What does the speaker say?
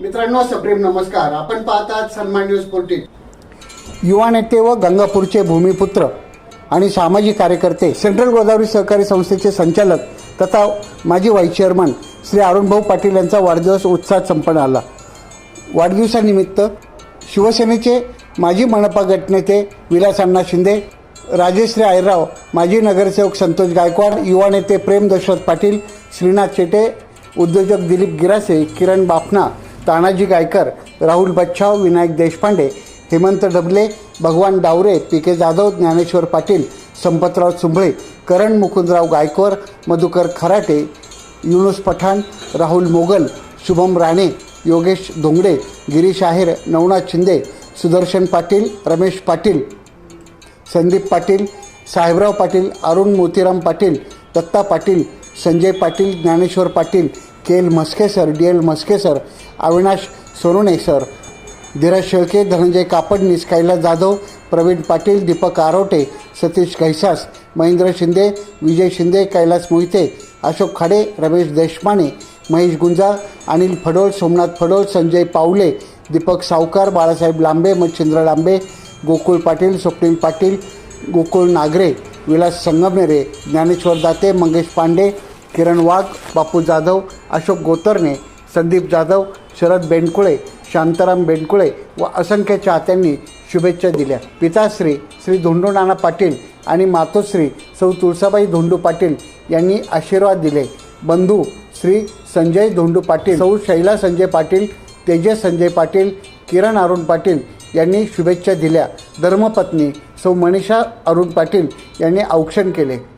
मित्रांनो सप्रेम नमस्कार. आपण पाहतात सन्मान न्यूज फोर्टीन युवा नेते व गंगापूरचे भूमिपुत्र आणि सामाजिक कार्यकर्ते सेंट्रल गोदावरी सहकारी संस्थेचे संचालक तथा माजी व्हाईस चेअरमन श्री अरुणभाऊ पाटील यांचा वाढदिवस उत्साहात संपन्न आला वाढदिवसानिमित्त शिवसेनेचे माजी मनपा गटनेते विलास अण्णा शिंदे राजेश्री आयराव माजी नगरसेवक संतोष गायकवाड युवा नेते प्रेम दशरथ पाटील श्रीनाथ चेटे उद्योजक दिलीप गिरासे किरण Bafna Tanaji Gaikar Rahul Bachhav Vinayak Deshpande Hemant Dabale Bhagwan Daware P K Jadhav Dnyaneshwar Patil Sampatrao Chumbhale Karan Mukundrao Gaikwad Madhukar Kharate Yunus Pathan Rahul Mogal Shubham Rane Yogesh Dhongde Girish Aher Navnath Shinde Sudarshan Patil Ramesh Patil Sandeep Patil Sahebrao Patil Arun Motiram Patil Datta Patil Sanjay Patil Dnyaneshwar Patil K L Mhaske sir D L Mhaske sir Avinash Sonawane sir Dhiraj Shelke Dhananjay Kapadnis Kailas Jadhav Pravin Patil Deepak Arote Satish Ghaisas Mahendra Shinde Vijay Shinde Kailas Mohite Ashok Khade Ramesh Deshmane Mahesh Gunja Anil Phadol Somnath Phadol Sanjay Pawle Deepak Savkar Balasaheb लांबे मच्छिंद्र लांबे गोकुळ पाटील स्वप्नील पाटील गोकुळ नागरे विलास संगमनेरे ज्ञानेश्वर दाते मंगेश पांडे किरण वाघ बापू जाधव अशोक गोतरणे संदीप जाधव शरद बेंडकुळे शांताराम बेंडकुळे व असंख्य चाहत्यांनी शुभेच्छा दिल्या. पिताश्री श्री धोंडू नाना पाटील आणि मातोश्री सौ तुळसाबाई धोंडू पाटील यांनी आशीर्वाद दिले. बंधू श्री संजय धोंडू पाटील सौ शैला संजय पाटील तेजस संजय पाटील किरण अरुण पाटील यांनी शुभेच्छा दिल्या. धर्मपत्नी सौ मनीषा अरुण पाटील यांनी औक्षण केले.